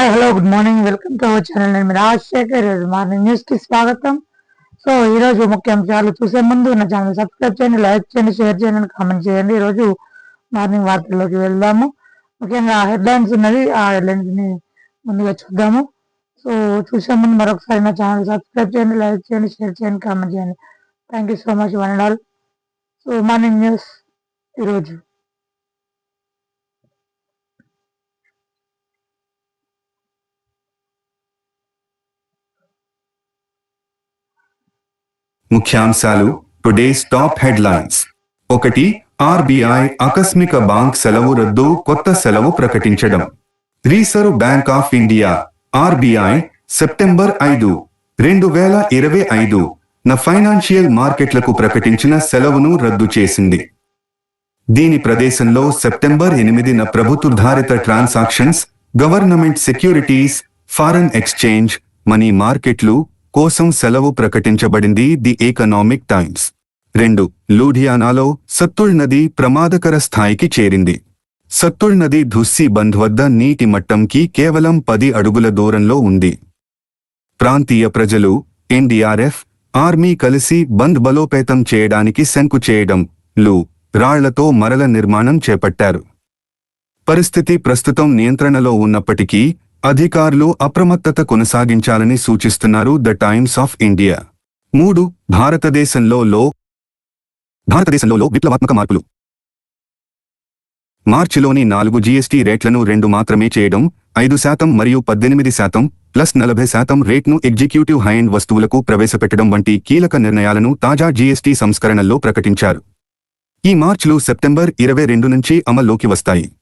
Hi hello good morning welcome to our channel నేను రాజశేఖర్ ఈరోజు morning న్యూస్కి స్వాగతం. సో ఈ రోజు ముఖ్యాంశాలు చూసే ముందు నా ఛానల్ సబ్స్క్రైబ్ చేయండి లైక్ చేయండి షేర్ చేయండి కామెంట్ చేయండి. ఈ రోజు మార్నింగ్ వార్తల్లోకి వెళ్దాము. ముఖ్యంగా హెడ్లైన్స్ ఉన్నది ఆ హెడ్లైన్స్ని ముందుగా చూద్దాము. సో చూసే ముందు మరొకసారి నా ఛానల్ సబ్స్క్రైబ్ చేయండి లైక్ చేయండి షేర్ చేయండి కామెంట్ చేయండి. Thank you so much one and all so morning news ఈరోజు. ముఖ్యాంశాలు టుడేస్ టాప్ హెడ్లైన్స్ ఒకటి ఆర్బీఐ ఆకస్మిక బ్యాంక్ సెలవు రద్దు కొత్త సెలవు ప్రకటించడం. Reserve bank of India RBI September ఐదు రెండు వేల ఇరవై ఐదు న ఫైనాన్షియల్ మార్కెట్లకు ప్రకటించిన సెలవును రద్దు చేసింది. దీని ప్రదేశంలో సెప్టెంబర్ ఎనిమిదిన ప్రభుత్వధారిత transactions government securities foreign exchange money మార్కెట్లు కోసం సెలవు ప్రకటించబడింది ది ఎకనామిక్ టైమ్స్ రెండు లూధియానాలో సత్తుల్ నది ప్రమాదకర స్థాయికి చేరింది. సత్తుల్ నది ధుస్సి బంద్ వద్ద నీటి మట్టంకి కేవలం పది అడుగుల దూరంలో ఉంది. ప్రాంతీయ ప్రజలు ఎన్డీఆర్ఎఫ్ ఆర్మీ కలిసి బంద్ బలోపేతం చేయడానికి శంకు చేయడం లు రాళ్ళతో మరల నిర్మాణం చేపట్టారు. పరిస్థితి ప్రస్తుతం నియంత్రణలో ఉన్నప్పటికీ అధికారులు అప్రమత్తత కొనసాగించాలని సూచిస్తున్నారు ద టైమ్స్ ఆఫ్ ఇండియా. మూడు భారతదేశంలో లో భారతదేశంలో విప్లవాత్మక మార్పులు. మార్చిలోని నాలుగు జీఎస్టీ రేట్లను రెండు మాత్రమే చేయడం ఐదు శాతం మరియు పద్దెనిమిది శాతం ప్లస్ నలభై శాతం రేట్ను ఎగ్జిక్యూటివ్ హైండ్ వస్తువులకు ప్రవేశపెట్టడం వంటి కీలక నిర్ణయాలను తాజా జీఎస్టీ సంస్కరణల్లో ప్రకటించారు. ఈ మార్చులు సెప్టెంబర్ ఇరవై రెండు నుంచి అమల్లోకి వస్తాయి.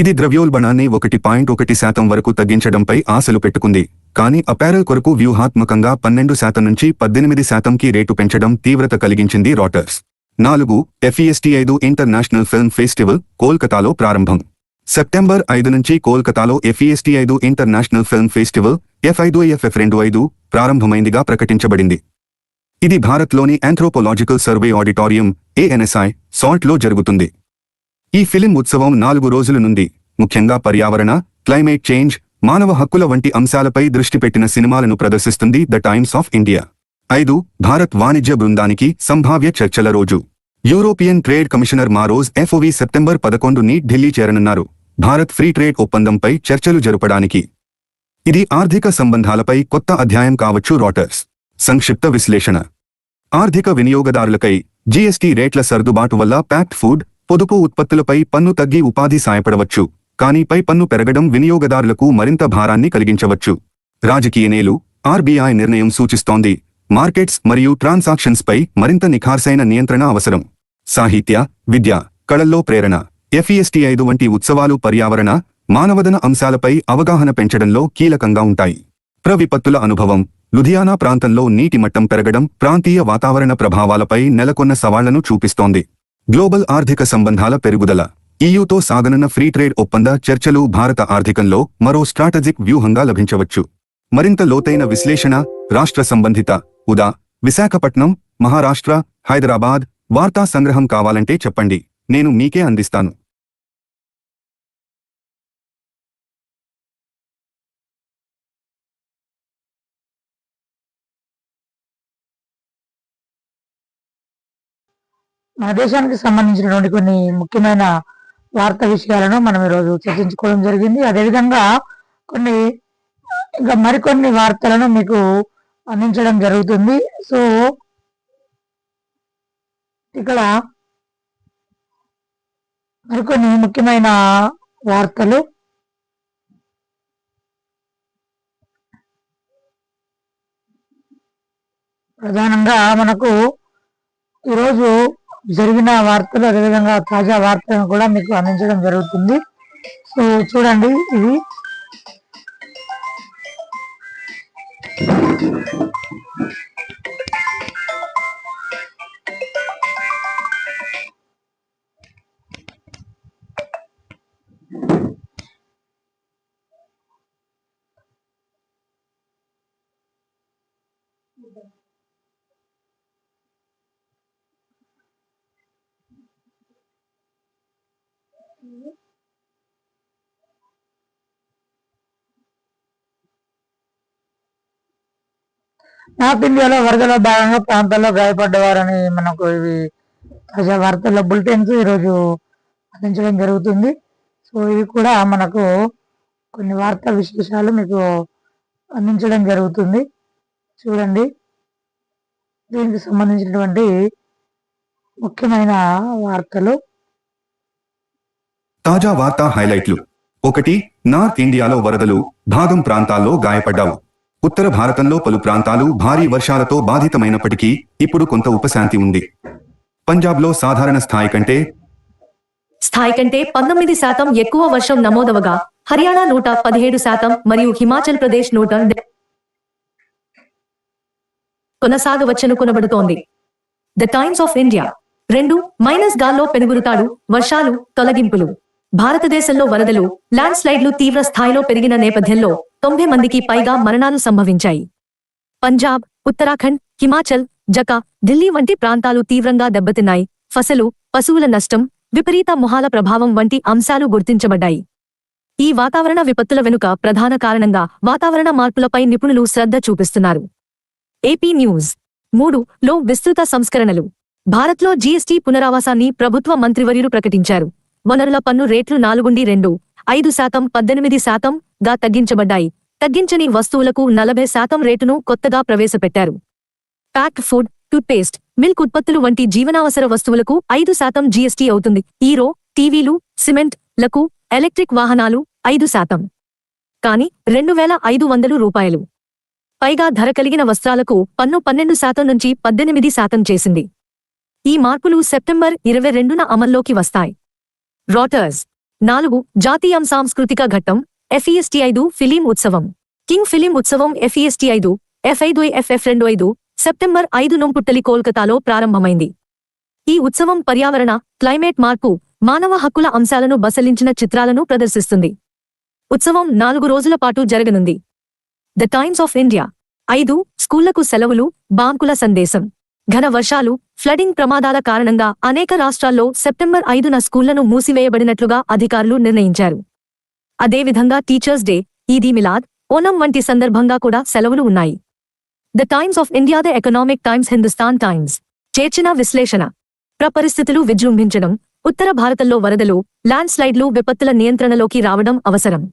ఇది ద్రవ్యోల్బణాన్ని ఒకటి పాయింట్ ఒకటి శాతం వరకు తగ్గించడంపై ఆశలు పెట్టుకుంది. కానీ అపారెల్ కొరకు వ్యూహాత్మకంగా పన్నెండు శాతం నుంచి పద్దెనిమిది శాతంకి రేటు పెంచడం తీవ్రత కలిగించింది రాటర్స్ నాలుగు ఎఫ్ఈఎస్టీ ఐదు ఇంటర్నేషనల్ ఫిల్మ్ ఫెస్టివల్ కోల్కతాలో ప్రారంభం. సెప్టెంబర్ ఐదు నుంచి కోల్కతాలో ఎఫ్ఈఎస్టీ ఐదు ఇంటర్నేషనల్ ఫిల్మ్ ఫెస్టివల్ ఎఫ్ ఐదు ఎఫ్ఎఫ్ రెండు ఐదు ప్రారంభమైందిగా ప్రకటించబడింది. ఇది భారత్లోని ఆంథ్రోపోలాజికల్ సర్వే ఆడిటోరియం ఏఎన్ఎస్ఐ సాల్ట్లో జరుగుతుంది. ఈ ఫిలిం ఉత్సవం నాలుగు రోజుల నుండి ముఖ్యంగా పర్యావరణ క్లైమేట్ చేంజ్ మానవ హక్కుల వంటి అంశాలపై దృష్టి పెట్టిన సినిమాలను ప్రదర్శిస్తుంది ద టైమ్స్ ఆఫ్ ఇండియా. ఐదు భారత్ వాణిజ్య బృందానికి సంభావ్య చర్చల రోజు. యూరోపియన్ ట్రేడ్ కమిషనర్ మారోజ్ ఎఫ్ఓవి సెప్టెంబర్ పదకొండుని ఢిల్లీ చేరనున్నారు. భారత్ ఫ్రీ ట్రేడ్ ఒప్పందంపై చర్చలు జరపడానికి. ఇది ఆర్థిక సంబంధాలపై కొత్త అధ్యాయం కావచ్చు రాటర్స్. సంక్షిప్త విశ్లేషణ. ఆర్థిక వినియోగదారులకై జీఎస్టీ రేట్ల సర్దుబాటు వల్ల ప్యాక్డ్ ఫుడ్ పొదుపు ఉత్పత్తులపై పన్ను తగ్గి ఉపాధి సాయపడవచ్చు. కానీ పై పన్ను పెరగడం వినియోగదారులకు మరింత భారాన్ని కలిగించవచ్చు. రాజకీయ నేలు ఆర్బీఐ నిర్ణయం సూచిస్తోంది. మార్కెట్స్ మరియు ట్రాన్సాక్షన్స్పై మరింత నిఖార్సైన నియంత్రణ అవసరం. సాహిత్య విద్య కళల్లో ప్రేరణ ఎఫ్ఈఎస్టీ ఐదు వంటి ఉత్సవాలు పర్యావరణ మానవదన అంశాలపై అవగాహన పెంచడంలో కీలకంగా ఉంటాయి. ప్రవిపత్తుల అనుభవం లుధియానా ప్రాంతంలో నీటి మట్టం పెరగడం ప్రాంతీయ వాతావరణ ప్రభావాలపై నెలకొన్న సవాళ్ళను చూపిస్తోంది. గ్లోబల్ ఆర్థిక సంబంధాల పెరుగుదల. ఈయూతో సాగనున్న ఫ్రీ ట్రేడ్ ఒప్పంద చర్చలు భారత ఆర్థికంలో మరో స్ట్రాటజిక్ వ్యూహంగా లభించవచ్చు. మరింత లోతైన విశ్లేషణ రాష్ట్ర సంబంధిత ఉదా విశాఖపట్నం మహారాష్ట్ర హైదరాబాద్ వార్తా సంగ్రహం కావాలంటే చెప్పండి. నేను మీకే అందిస్తాను. మన దేశానికి సంబంధించినటువంటి కొన్ని ముఖ్యమైన వార్త విషయాలను మనం ఈరోజు చర్చించుకోవడం జరిగింది. అదేవిధంగా కొన్ని ఇంకా మరికొన్ని వార్తలను మీకు అందించడం జరుగుతుంది. సో ఇక్కడ మరికొన్ని ముఖ్యమైన వార్తలు. ప్రధానంగా మనకు ఈరోజు జరిగిన వార్తలు అదేవిధంగా తాజా వార్తలను కూడా మీకు అందించడం జరుగుతుంది. సో చూడండి ఇది. నార్త్ ఇండియాలో వరదల భాగంగా ప్రాంతాల్లో గాయపడ్డవారని మనకు ఇవి తాజా వార్తల బులెటిన్స్ ఈరోజు అందించడం జరుగుతుంది. సో ఇవి కూడా మనకు కొన్ని వార్తా విశేషాలు మీకు అందించడం జరుగుతుంది. చూడండి. దీనికి సంబంధించినటువంటి ముఖ్యమైన వార్తలు. తాజా వార్తా హైలైట్లు. ఒకటి నార్త్ ఇండియాలో వరదలు భాగం ప్రాంతాల్లో గాయపడ్డావు. ఉత్తర భారతంలో పలు ప్రాంతాలు భారీ వర్షాలతో బాధితమైనప్పటికీ ఇప్పుడు కొంత ఉపశాంతి ఉంది. పంజాబ్లో సాధారణ స్థాయి కంటే స్థాయి కంటే పంతొమ్మిది శాతం ఎక్కువ వర్షం నమోదవగా హర్యానా నూట పదిహేడు శాతం మరియు హిమాచల్ ప్రదేశ్ నూట కొనసాగవచ్చనుకొనబడుతోంది ద టైమ్స్ ఆఫ్ ఇండియా రెండు మైనస్ గాల్లో పెనుగురుతాడు వర్షాలు తొలగింపులు. భారతదేశంలో వరదలు ల్యాండ్ స్లైడ్లు తీవ్ర స్థాయిలో పెరిగిన నేపథ్యంలో తొంభై మందికి పైగా మరణాలు సంభవించాయి. పంజాబ్ ఉత్తరాఖండ్ హిమాచల్ జకా ఢిల్లీ వంటి ప్రాంతాలు తీవ్రంగా దెబ్బతిన్నాయి. ఫసలు పశువుల నష్టం విపరీత మొహాల ప్రభావం వంటి అంశాలు గుర్తించబడ్డాయి. ఈ వాతావరణ విపత్తుల వెనుక ప్రధాన కారణంగా వాతావరణ మార్పులపై నిపుణులు శ్రద్ధ చూపిస్తున్నారు. AP news. మూడు లో విస్తృత సంస్కరణలు. భారత్లో జీఎస్టీ పునరావాసాన్ని ప్రభుత్వ మంత్రివర్యులు ప్రకటించారు. వనరుల పన్ను రేట్లు నాలుగుండి రెండు ఐదు శాతం పద్దెనిమిది శాతం గా తగ్గించబడ్డాయి. తగ్గించని వస్తువులకు నలభై శాతం రేటును కొత్తగా ప్రవేశపెట్టారు. ప్యాక్డ్ ఫుడ్ టూత్పేస్ట్ మిల్క్ ఉత్పత్తులు వంటి జీవనావసర వస్తువులకు ఐదు శాతం జీఎస్టీ అవుతుంది. ఈరో టీవీలు సిమెంట్లకు ఎలక్ట్రిక్ వాహనాలు ఐదు శాతం. కాని రెండు వేల ఐదు వందలు రూపాయలు. పైగా ధర కలిగిన వస్త్రాలకు పన్ను పన్నెండు శాతం నుంచి పద్దెనిమిది శాతం చేసింది. ఈ మార్పులు సెప్టెంబర్ ఇరవై రెండున అమల్లోకి వస్తాయి. రాటర్స్ నాలుగు జాతీయం సాంస్కృతిక ఘట్టం ఎఫ్ఈఎస్టీ ఐదు ఫిలిం ఉత్సవం. కింగ్ ఫిలిం ఉత్సవం ఎఫ్ఈఎస్టీ ఐదు ఎఫ్ ఐదు ఎఫ్ఎఫ్ రెండు ఐదు సెప్టెంబర్ ఐదు నొంపుట్టలి కోల్కతాలో ప్రారంభమైంది. ఈ ఉత్సవం పర్యావరణ క్లైమేట్ మార్పు మానవ హక్కుల అంశాలను బసలించిన చిత్రాలను ప్రదర్శిస్తుంది. ఉత్సవం నాలుగు రోజుల పాటు జరగనుంది. The Times of India. ఐదు స్కూళ్ళకు సెలవులు బాంకుల సందేశం. ఘన వర్షాలు ఫ్లడింగ్ ప్రమాదాల కారణంగా అనేక రాష్ట్రాల్లో సెప్టెంబర్ ఐదున స్కూళ్ళను మూసివేయబడినట్లుగా అధికారులు నిర్ణయించారు. అదేవిధంగా టీచర్స్ డే ఈదీ మిలాద్ ఓనం వంటి సందర్భంగా కూడా సెలవులు ఉన్నాయి. The Times of India the Economic Times Hindustan Times చేర్చిన విశ్లేషణ. ప్రపరిస్థితులు విజృంభించడం ఉత్తర భారతంలో వరదలు ల్యాండ్ స్లైడ్లు విపత్తుల నియంత్రణలోకి రావడం అవసరం.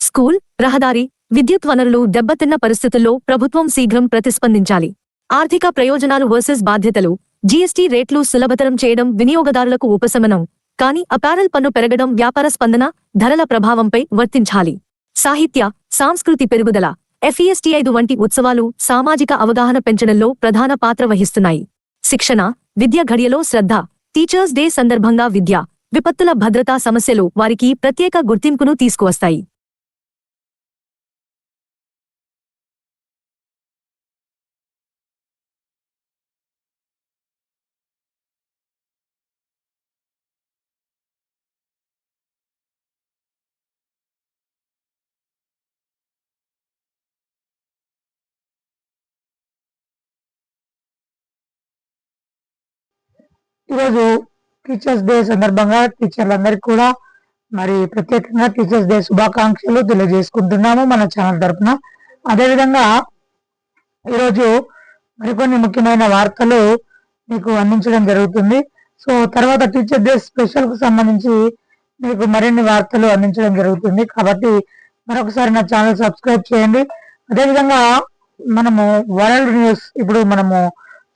స్కూల్ రహదారి విద్యుత్ వనరులు దెబ్బతిన్న పరిస్థితుల్లో ప్రభుత్వం శీఘ్రం ప్రతిస్పందించాలి. ఆర్థిక ప్రయోజనాలు వర్సెస్ బాధ్యతలు జీఎస్టీ రేట్లు సులభతరం చేయడం వినియోగదారులకు ఉపశమనం. కానీ అపారల్ పన్ను పెరగడం వ్యాపార స్పందన ధరల ప్రభావంపై వర్తించాలి. సాహిత్య సాంస్కృతి పెరుగుదల ఎఫ్ఈఎస్టీ ఐదు వంటి ఉత్సవాలు సామాజిక అవగాహన పెంచడంలో ప్రధాన పాత్ర వహిస్తున్నాయి. శిక్షణ విద్య ఘడియలో శ్రద్ధ టీచర్స్ డే సందర్భంగా విద్య విపత్తుల భద్రతా సమస్యలు వారికి ప్రత్యేక గుర్తింపును తీసుకువస్తాయి. ఈరోజు టీచర్స్ డే సందర్భంగా టీచర్లందరికీ కూడా మరి ప్రత్యేకంగా టీచర్స్ డే శుభాకాంక్షలు తెలియజేసుకుంటున్నాము మన ఛానల్ తరఫున అదేవిధంగా ఈరోజు మరికొన్ని ముఖ్యమైన వార్తలు మీకు అందించడం జరుగుతుంది. సో తర్వాత టీచర్ డే స్పెషల్కు సంబంధించి మీకు మరిన్ని వార్తలు అందించడం జరుగుతుంది. కాబట్టి మరొకసారి నా ఛానల్ సబ్స్క్రైబ్ చేయండి. అదేవిధంగా మనము వరల్డ్ న్యూస్ ఇప్పుడు మనము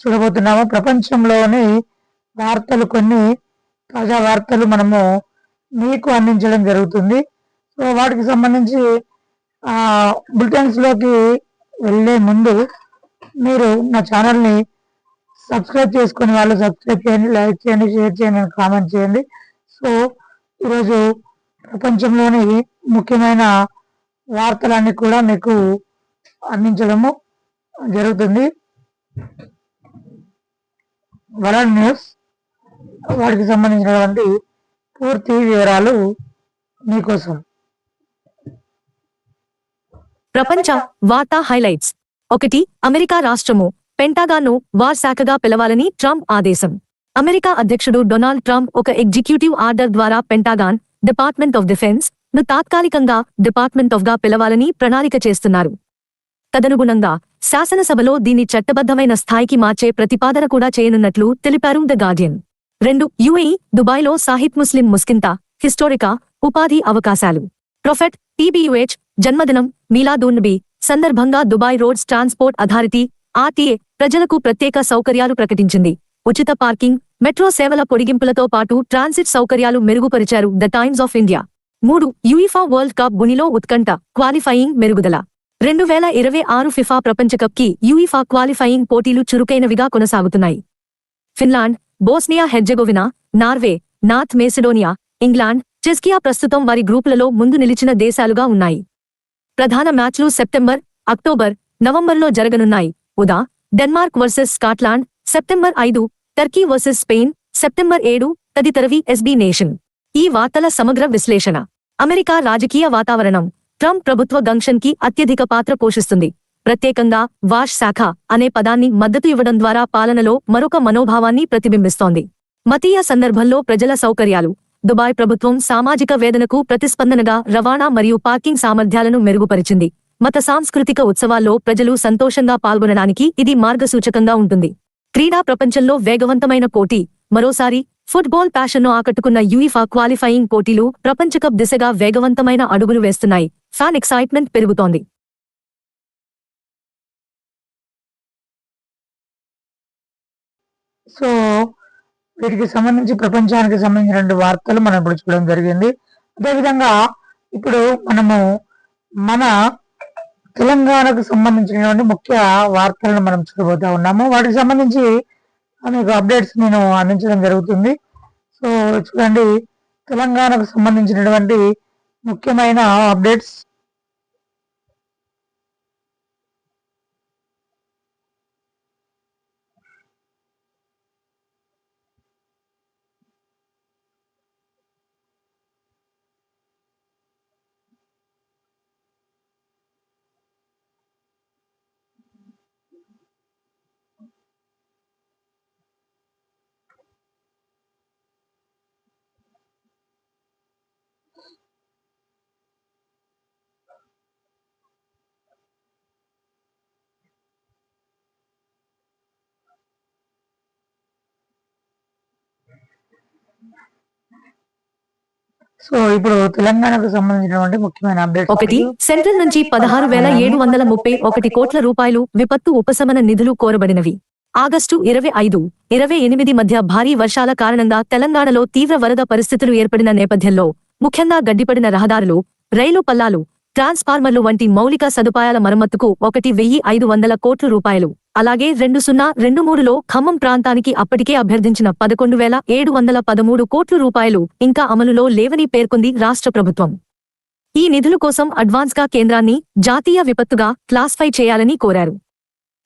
చూడబోతున్నాము. ప్రపంచంలోని వార్తలు కొన్ని తాజా వార్తలు మనము మీకు అందించడం జరుగుతుంది. సో వాటికి సంబంధించి బులెటిన్స్లోకి వెళ్ళే ముందు మీరు నా ఛానల్ని సబ్స్క్రైబ్ చేసుకుని వాళ్ళు సబ్స్క్రైబ్ చేయండి లైక్ చేయండి షేర్ చేయండి కామెంట్ చేయండి. సో ఈరోజు ప్రపంచంలోని ముఖ్యమైన వార్తలన్నీ కూడా మీకు అందించడము జరుగుతుంది. వరల్డ్ న్యూస్ వాటికి సంబంధించినటువంటి పూర్తి వివరాలు మీకోసం. ప్రపంచ వార్తా హైలైట్స్. ఒకటి అమెరికా రాష్ట్రము పెంటాగాను వార్ శాఖగా పిలవాలని ట్రంప్ ఆదేశం. అమెరికా అధ్యక్షుడు డొనాల్డ్ ట్రంప్ ఒక ఎగ్జిక్యూటివ్ ఆర్డర్ ద్వారా పెంటాగాన్ డిపార్ట్మెంట్ ఆఫ్ డిఫెన్స్ను తాత్కాలికంగా డిపార్ట్మెంట్ ఆఫ్గా పిలవాలని ప్రణాళిక చేస్తున్నారు. తదనుగుణంగా శాసనసభలో దీన్ని చట్టబద్ధమైన స్థాయికి మార్చే ప్రతిపాదన కూడా చేయనున్నట్లు తెలిపారు ద గార్డియన్. రెండు యుఏఈ దుబాయ్లో సాహిద్ ముస్లిం ముస్కింతా హిస్టోరికా ఉపాధి అవకాశాలు. ప్రొఫెట్ టీబీయుహెచ్ జన్మదినం మీలాదూన్నబి సందర్భంగా Dubai roads transport authority RTA ప్రజలకు ప్రత్యేక సౌకర్యాలు ప్రకటించింది. ఉచిత పార్కింగ్ మెట్రో సేవల పొడిగింపులతో పాటు ట్రాన్సిట్ సౌకర్యాలు మెరుగుపరిచారు ద టైమ్స్ ఆఫ్ ఇండియా. మూడు యుఈఫా వరల్డ్ కప్ బునిలో ఉత్కంఠ క్వాలిఫైయింగ్ మెరుగుదల. రెండు వేల ఇరవై ఆరు ఫిఫా ప్రపంచ కప్కి యుఈఫా క్వాలిఫైయింగ్ పోటీలు చురుకైనవిగా కొనసాగుతున్నాయి. Finland Bosnia Herzegovina Norway North Macedonia England చెస్కియా ప్రస్తుతం వారి గ్రూపులలో ముందు నిలిచిన దేశాలుగా ఉన్నాయి. ప్రధాన మ్యాచ్లు సెప్టెంబర్ అక్టోబర్ నవంబర్లో జరగనున్నాయి. ఉదా డెన్మార్క్ వర్సెస్ స్కాట్లాండ్ సెప్టెంబర్ ఐదు టర్కీ వర్సెస్ స్పెయిన్ సెప్టెంబర్ ఏడు తదితరవి ఎస్బీ నేషన్. ఈ వార్తల సమగ్ర విశ్లేషణ. అమెరికా రాజకీయ వాతావరణం. ట్రంప్ ప్రభుత్వ గంక్షన్కి అత్యధిక పాత్ర పోషిస్తుంది. ప్రత్యేకంగా వాష్ శాఖ అనే పదాన్ని మద్దతు ఇవ్వడం ద్వారా పాలనలో మరొక మనోభావాన్ని ప్రతిబింబిస్తోంది. మతీయ సందర్భంలో ప్రజల సౌకర్యాలు. దుబాయ్ ప్రభుత్వం సామాజిక వేదనకు ప్రతిస్పందనగా రవాణా మరియు పార్కింగ్ సామర్థ్యాలను మెరుగుపరిచింది. మత సాంస్కృతిక ఉత్సవాల్లో ప్రజలు సంతోషంగా పాల్గొనడానికి ఇది మార్గసూచకంగా ఉంటుంది. క్రీడా ప్రపంచంలో వేగవంతమైన పోటీ. మరోసారి ఫుట్బాల్ ప్యాషన్ను ఆకట్టుకున్న యూయిఫా క్వాలిఫైయింగ్ పోటీలు ప్రపంచకప్ దిశగా వేగవంతమైన అడుగులు వేస్తున్నాయి. ఫ్యాన్ ఎక్సైట్మెంట్ పెరుగుతోంది. సో వీటికి సంబంధించి ప్రపంచానికి సంబంధించిన రెండు వార్తలు మనం ఇప్పుడు చూడడం జరిగింది. అదేవిధంగా ఇప్పుడు మనము మన తెలంగాణకు సంబంధించినటువంటి ముఖ్య వార్తలను మనం చూడబోతా ఉన్నాము. వాటికి సంబంధించి మీకు అప్డేట్స్ నేను అందించడం జరుగుతుంది. సో చూడండి తెలంగాణకు సంబంధించినటువంటి ముఖ్యమైన అప్డేట్స్ సో ఇప్పుడు తెలంగాణకు సంబంధించినటువంటి ముఖ్యమైన అప్డేట్స్ ఒకటి సెంట్రల్ నుంచి పదహారు వేల ఏడు వందల ముప్పై ఒకటి కోట్ల రూపాయలు విపత్తు ఉపశమన నిధులు కోరబడినవి. ఆగస్టు ఇరవై ఐదు ఇరవై ఎనిమిది మధ్య భారీ వర్షాల కారణంగా తెలంగాణలో తీవ్ర వరద పరిస్థితులు ఏర్పడిన నేపథ్యంలో ముఖ్యంగా గడ్డిపడిన రహదారులు రైలు పల్లాలు ట్రాన్స్ఫార్మర్లు వంటి మౌలిక సదుపాయాల మరమ్మతుకు ఒకటి వెయ్యి ఐదు వందల కోట్ల రూపాయలు. అలాగే రెండు సున్నా రెండు మూడులో ఖమ్మం ప్రాంతానికి అప్పటికే అభ్యర్థించిన పదకొండు వేల ఏడు వందల పదమూడు కోట్ల రూపాయలు ఇంకా అమలులో లేవని పేర్కొంది రాష్ట్ర ప్రభుత్వం. ఈ నిధుల కోసం అడ్వాన్స్గా కేంద్రాన్ని జాతీయ విపత్తుగా క్లాసిఫై చేయాలని కోరారు.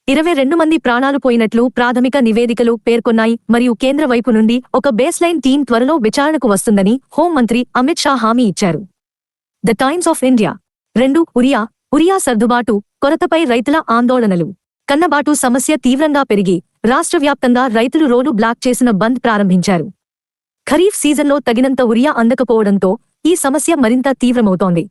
ఇరవై రెండు మంది ప్రాణాలు పోయినట్లు ప్రాథమిక నివేదికలు పేర్కొన్నాయి మరియు కేంద్ర వైపు నుండి ఒక బేస్లైన్ టీం త్వరలో విచారణకు వస్తుందని హోంమంత్రి అమిత్ షా హామీ ఇచ్చారు. The Times of India. రెండు ఉరియా ఉరియా సర్దుబాటు కొరతపై రైతుల ఆందోళనలు. కన్నబాటు సమస్య తీవ్రంగా పెరిగి రాష్ట్ర వ్యాప్తంగా రైతులు రోడ్డు బ్లాక్ చేసిన బంద్ ప్రారంభించారు. ఖరీఫ్ సీజన్లో తగినంత ఉరియా అందకపోవడంతో ఈ సమస్య మరింత తీవ్రమవుతోంది.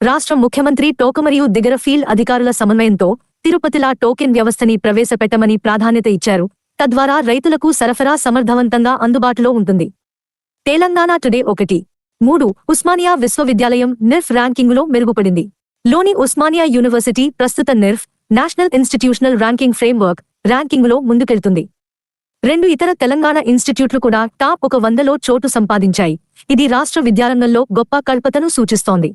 రాష్ట్ర ముఖ్యమంత్రి టోక మరియు దిగర ఫీల్డ్ అధికారుల సమన్వయంతో తిరుపతిలా టోకెన్ వ్యవస్థని ప్రవేశపెట్టమని ప్రాధాన్యత ఇచ్చారు. తద్వారా రైతులకు సరఫరా సమర్థవంతంగా అందుబాటులో ఉంటుంది. తెలంగాణ టుడే ఒకటి. మూడు. ఉస్మానియా విశ్వవిద్యాలయం నిర్ఫ్ ర్యాంకింగులో మెరుగుపడింది. లోని ఉస్మానియా యూనివర్సిటీ ప్రస్తుత NIRF national institutional ranking framework ర్యాంకింగ్లో ముందుకెళ్తుంది. రెండు ఇతర తెలంగాణ ఇన్స్టిట్యూట్లు కూడా టాప్ ఒక వందలో చోటు సంపాదించాయి. ఇది రాష్ట్ర విద్యారంగంలో గొప్ప కల్పతను సూచిస్తోంది.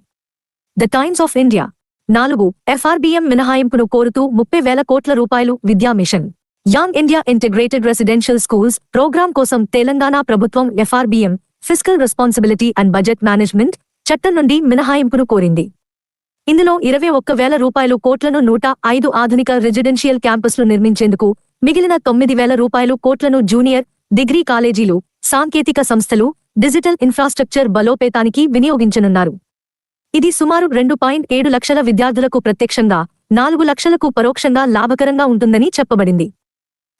ద టైమ్స్ ఆఫ్ ఇండియా నాలుగు ఎఫ్ఆర్బిఎం మినహాయింపును కోరుతూ ముప్పై వేల కోట్ల రూపాయలు Vidya mission. Young India integrated residential schools program కోసం తెలంగాణ ప్రభుత్వం FRBM fiscal responsibility and budget management చట్టం నుండి మినహాయింపును కోరింది. ఇందులో ఇరవై ఒక్క వేల రూపాయలు కోట్లను నూట ఐదు ఆధునిక రెసిడెన్షియల్ క్యాంపస్లు నిర్మించేందుకు మిగిలిన తొమ్మిది వేల రూపాయలు కోట్లను జూనియర్ డిగ్రీ కాలేజీలు సాంకేతిక సంస్థలు డిజిటల్ ఇన్ఫ్రాస్ట్రక్చర్ బలోపేతానికి వినియోగించనున్నారు. ఇది సుమారు రెండు పాయింట్ ఏడు లక్షల విద్యార్థులకు ప్రత్యక్షంగా నాలుగు లక్షలకు పరోక్షంగా లాభకరంగా ఉంటుందని చెప్పబడింది.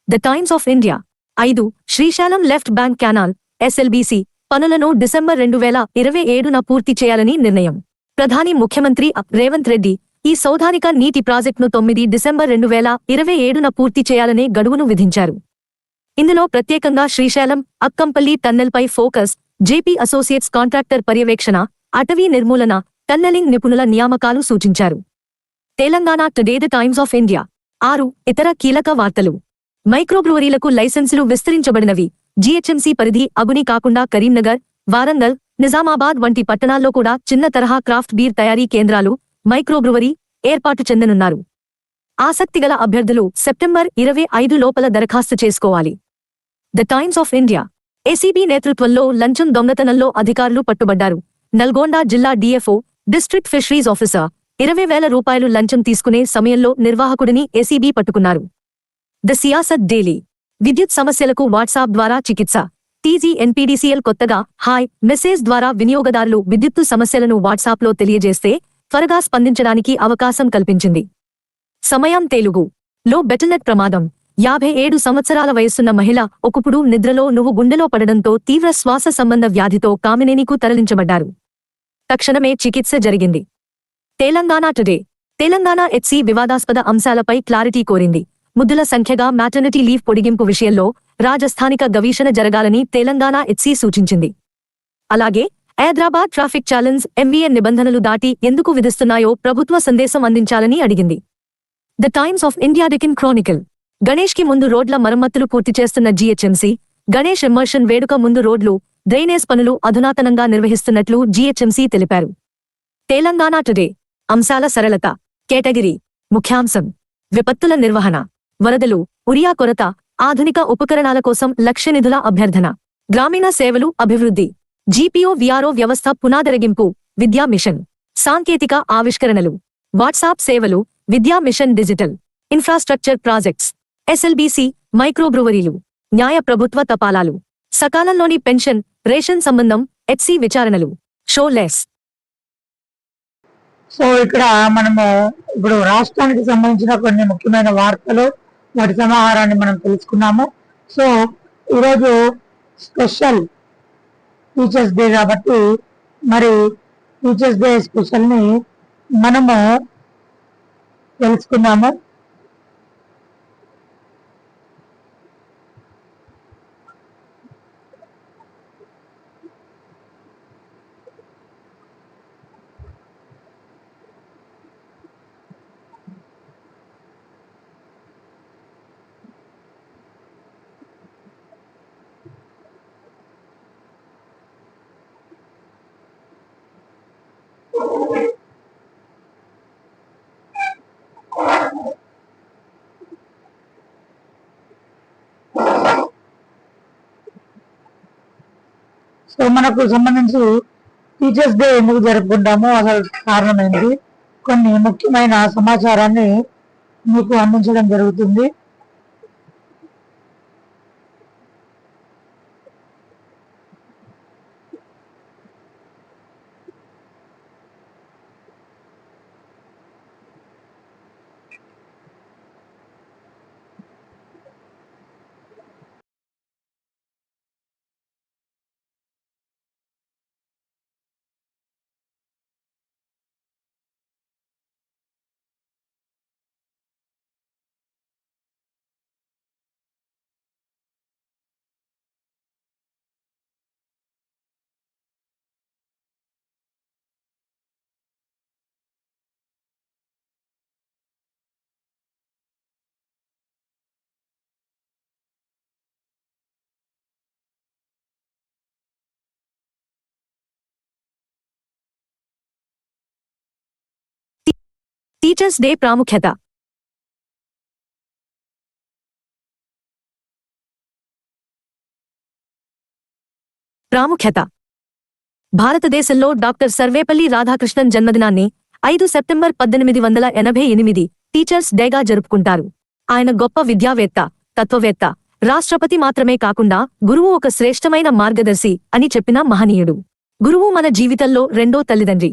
ద టైమ్స్ ఆఫ్ ఇండియా ఐదు Srisailam left bank canal SLBC పనులను డిసెంబర్ రెండు వేల ఇరవై ఏడున పూర్తి చేయాలని నిర్ణయం. ప్రధాని ముఖ్యమంత్రి రేవంత్ రెడ్డి ఈ సౌధానిక నీటి ప్రాజెక్టును తొమ్మిది డిసెంబర్ రెండు వేల ఇరవై ఏడున పూర్తి చేయాలనే గడువును విధించారు. ఇందులో ప్రత్యేకంగా శ్రీశైలం అక్కంపల్లి టన్నెల్పై ఫోకస్ జేపీ అసోసియేట్స్ కాంట్రాక్టర్ పర్యవేక్షణ అటవీ నిర్మూలన టన్నెలింగ్ నిపుణుల నియామకాలు సూచించారు. Telangana today the Times of India ఆరు ఇతర కీలక వార్తలు. మైక్రోబ్రూవరీలకు లైసెన్సులు విస్తరించబడినవి. జీహెచ్ఎంసీ పరిధి అగుని కాకుండా కరీంనగర్ వారంగల్ నిజామాబాద్ వంటి పట్టణాల్లో కూడా చిన్న తరహా క్రాఫ్ట్ బీర్ తయారీ కేంద్రాలు మైక్రోబ్రువరీ ఏర్పాటు చెందనున్నారు. ఆసక్తిగల అభ్యర్థులు సెప్టెంబర్ ఇరవై ఐదు లోపల దరఖాస్తు చేసుకోవాలి. The Times of India. ACB నేతృత్వంలో లంచం దొంగతనంలో అధికారులు పట్టుబడ్డారు. నల్గొండ జిల్లా డీఎఫ్ఓ డిస్ట్రిక్ట్ ఫిషరీస్ ఆఫీసర్ ఇరవై వేల రూపాయలు లంచం తీసుకునే సమయంలో నిర్వాహకుడిని ఏసీబీ పట్టుకున్నారు. The Siasat daily. విద్యుత్ సమస్యలకు వాట్సాప్ ద్వారా చికిత్స. టీజీఎన్పీడీసీఎల్ కొత్తగా హాయ్ మెసేజ్ ద్వారా వినియోగదారులు విద్యుత్తు సమస్యలను వాట్సాప్లో తెలియజేస్తే త్వరగా స్పందించడానికి అవకాశం కల్పించింది. సమయం తెలుగు. లో బెటల్నెట్ ప్రమాదం. యాభై ఏడు సంవత్సరాల వయస్సున్న మహిళ ఒకప్పుడు నిద్రలో నువ్వు గుండెలో పడడంతో తీవ్ర శ్వాస సంబంధ వ్యాధితో కామినేనికు తరలించబడ్డారు. తక్షణమే చికిత్స జరిగింది. తెలంగాణ టుడే. తెలంగాణ హెచ్సి వివాదాస్పద అంశాలపై క్లారిటీ కోరింది. ముద్దుల సంఖ్యగా మ్యాటర్నిటీ లీవ్ పొడిగింపు విషయంలో రాజస్థానిక గవీషణ జరగాలని తెలంగాణ హెచ్సి సూచించింది. అలాగే హైదరాబాద్ ట్రాఫిక్ ఛాలెంజ్ ఎంవీఎన్ నిబంధనలు దాటి ఎందుకు విధిస్తున్నాయో ప్రభుత్వ సందేశం అందించాలని అడిగింది. The Times of India Deccan chronicle. గణేష్కి ముందు రోడ్ల మరమ్మతులు పూర్తి చేస్తున్న జీహెచ్ఎంసీ గణేష్ ఎమ్మర్షన్ వేడుక ముందు రోడ్లు డ్రైనేజ్ పనులు అధునాతనంగా నిర్వహిస్తున్నట్లు జీహెచ్ఎంసీ తెలిపారు. తెలంగాణ టుడే. అంశాల సరళత కేటగిరీ ముఖ్యాంశం విపత్తుల నిర్వహణ వరదలు ఉరియా కొరత ఆధునిక ఉపకరణాల కోసం లక్ష్య నిధుల అభ్యర్థన. గ్రామీణ సేవలు అభివృద్ధి. జీపీఓ విఆర్ఓ వ్యవస్థ పునాదరగింపు విద్యా మిషన్. సాంకేతిక ఆవిష్కరణలు. వాట్సాప్ సేవలు Vidya mission digital. Infrastructure projects. SLBC మైక్రోబ్రువరీలు. న్యాయ ప్రభుత్వ తపాలాలు. సకాలంలోని పెన్షన్ రేషన్ సంబంధం హెచ్సి విచారణలు. షోలెస్ సో ఇక్కడ మనము ఇప్పుడు రాష్ట్రానికి సంబంధించిన కొన్ని ముఖ్యమైన వార్తలు. వాటి సమాహారాన్ని మనం తెలుసుకున్నాము. సో ఈరోజు స్పెషల్ టీచర్స్ డే కాబట్టి మరి టీచర్స్ డే స్పెషల్ని మనము తెలుసుకున్నాము. సో మనకు సంబంధించి టీచర్స్ డే ఎందుకు జరుపుకుంటాము అసలు కారణం ఏంటి? కొన్ని ముఖ్యమైన సమాచారాన్ని మీకు అందించడం జరుగుతుంది. టీచర్స్ డే ప్రాముఖ్యత. ప్రాముఖ్యత. భారతదేశంలో డాక్టర్ సర్వేపల్లి రాధాకృష్ణన్ జన్మదినాన్ని ఐదు సెప్టెంబర్ పద్దెనిమిది వందల ఎనభై ఎనిమిది టీచర్స్ డేగా జరుపుకుంటారు. ఆయన గొప్ప విద్యావేత్త తత్వవేత్త రాష్ట్రపతి మాత్రమే కాకుండా గురువు ఒక శ్రేష్టమైన మార్గదర్శి అని చెప్పిన మహనీయుడు. గురువు మన జీవితంలో రెండో తల్లిదండ్రి.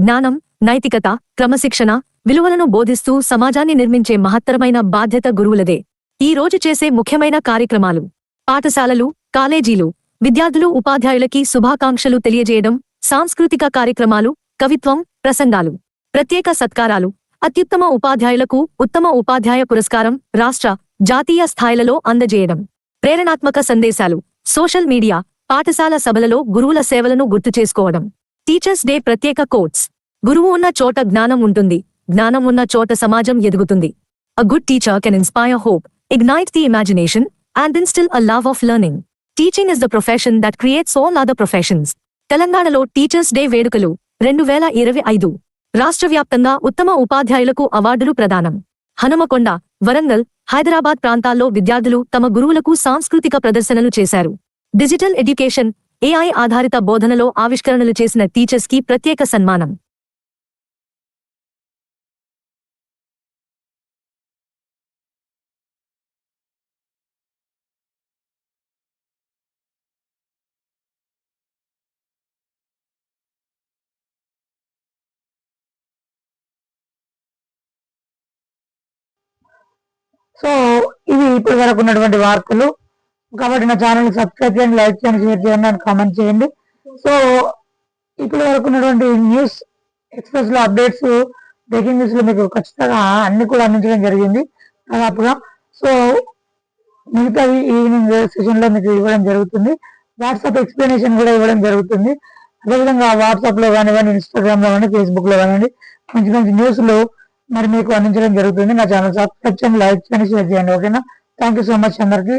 జ్ఞానం నైతికత క్రమశిక్షణ విలువలను బోధిస్తూ సమాజాన్ని నిర్మించే మహత్తరమైన బాధ్యత గురువులదే. ఈ రోజు చేసే ముఖ్యమైన కార్యక్రమాలు. పాఠశాలలు కాలేజీలు విద్యార్థులు ఉపాధ్యాయులకి శుభాకాంక్షలు తెలియజేయడం సాంస్కృతిక కార్యక్రమాలు కవిత్వం ప్రసంగాలు. ప్రత్యేక సత్కారాలు. అత్యుత్తమ ఉపాధ్యాయులకు ఉత్తమ ఉపాధ్యాయ పురస్కారం రాష్ట్ర జాతీయ స్థాయిలలో అందజేయడం. ప్రేరణాత్మక సందేశాలు. సోషల్ మీడియా పాఠశాల సభలలో గురువుల సేవలను గుర్తు చేసుకోవడం. టీచర్స్ డే ప్రత్యేక కోట్స్ గురువు ఉన్న చోట జ్ఞానం ఉంటుంది. జ్ఞానం ఉన్న చోట సమాజం ఎదుగుతుంది. A good teacher can inspire hope, ignite the imagination, and instill a love of learning. Teaching is the profession that creates all other professions తెలంగాణలో టీచర్స్ డే వేడుకలు రెండు వేల ఇరవై ఐదు. రాష్ట్ర వ్యాప్తంగా ఉత్తమ ఉపాధ్యాయులకు అవార్డులు ప్రదానం. హనుమకొండ వరంగల్ హైదరాబాద్ ప్రాంతాల్లో విద్యార్థులు తమ గురువులకు సాంస్కృతిక ప్రదర్శనలు చేశారు. డిజిటల్ ఎడ్యుకేషన్ ఏఐ ఆధారిత బోధనలో ఆవిష్కరణలు చేసిన టీచర్స్కి ప్రత్యేక సన్మానం. సో ఇవి ఇప్పటి వరకు ఉన్నటువంటి వార్తలు. కాబట్టి నా ఛానల్ సబ్స్క్రైబ్ చేయండి లైక్ చేయండి షేర్ చేయండి అండ్ కామెంట్ చేయండి. సో ఇప్పుడు వరకు ఉన్నటువంటి న్యూస్ ఎక్స్ప్రెస్లో అప్డేట్స్ బ్రేకింగ్ న్యూస్లో మీకు ఖచ్చితంగా అన్ని కూడా అందించడం జరిగింది దాదాపుగా. సో మిగతావి ఈవినింగ్ సెషన్లో మీకు ఇవ్వడం జరుగుతుంది. వాట్సాప్ ఎక్స్ప్లెనేషన్ కూడా ఇవ్వడం జరుగుతుంది. అదేవిధంగా వాట్సాప్లో కానివ్వండి ఇన్స్టాగ్రామ్లో కానీ ఫేస్బుక్లో కానివ్వండి మంచి మంచి న్యూస్లు మరి మీకు అందించడం జరుగుతుంది. నా ఛానల్ సబ్స్క్రైబ్ చేయండి లైక్ చేయండి షేర్ చేయండి. ఓకేనా? థ్యాంక్ యూ సో మచ్ అందరికి.